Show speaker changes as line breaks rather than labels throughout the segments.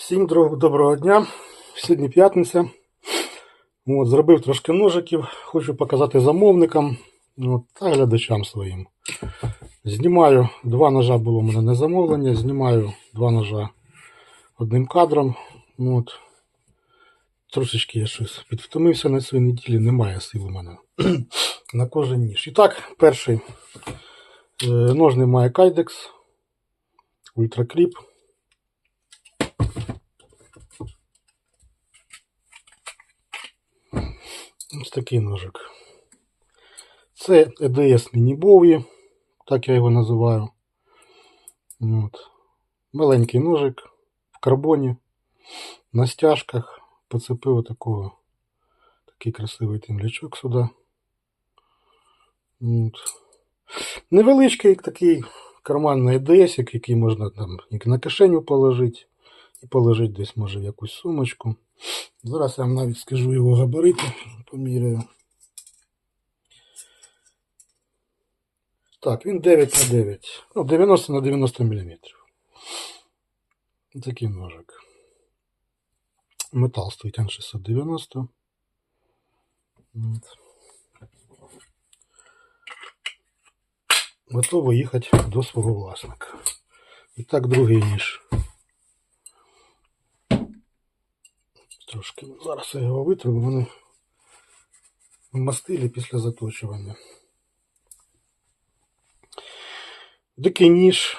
Всім доброго дня. Сьогодні п'ятниця. От, зробив трошки ножиків. Хочу показати замовникам от, та глядачам своїм. Знімаю два ножа було у мене на замовлення. Знімаю два ножа одним кадром. От. Трошечки я щось підвтомився на цій неділі, немає сил у мене на кожен ніж. І так, перший е, ножний має Kydex Ультракріп. Ось такий ножик. Це EDS Bowie, так я його називаю. От. Маленький ножик в карбоні, на стяжках. Поцепив отакого. Такий красивий темлячок сюди. От. Невеличкий такий карманний EDS, який можна там на кишеню положити, і положити десь, може, в якусь сумочку. Зараз я вам навіть скажу його габарити, поміряю. Так, він 9 на 9. Ну, 90 на 90 мм. Такий ножик. Метал стоїть Н690. От. Готово їхати до свого власника. І так, другий ніж. Трошки зараз я його витру, вони мастилі після заточування. Дикий ніж.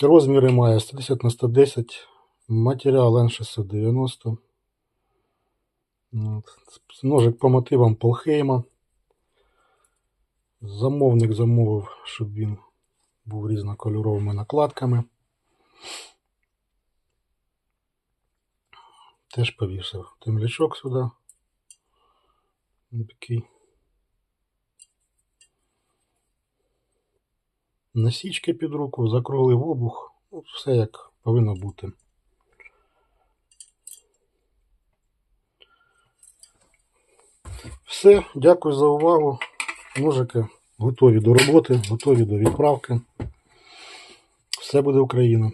Розміри має 110 на 110. Матеріал N690. Ножик по мотивам Полхейма. Замовник замовив, щоб він був різнокольоровими накладками. Теж повісив темлячок сюди. Такий. Насічки під руку, закруглив обух. Ну, все як повинно бути. Все, дякую за увагу. Ножики готові до роботи, готові до відправки. Все буде Україна.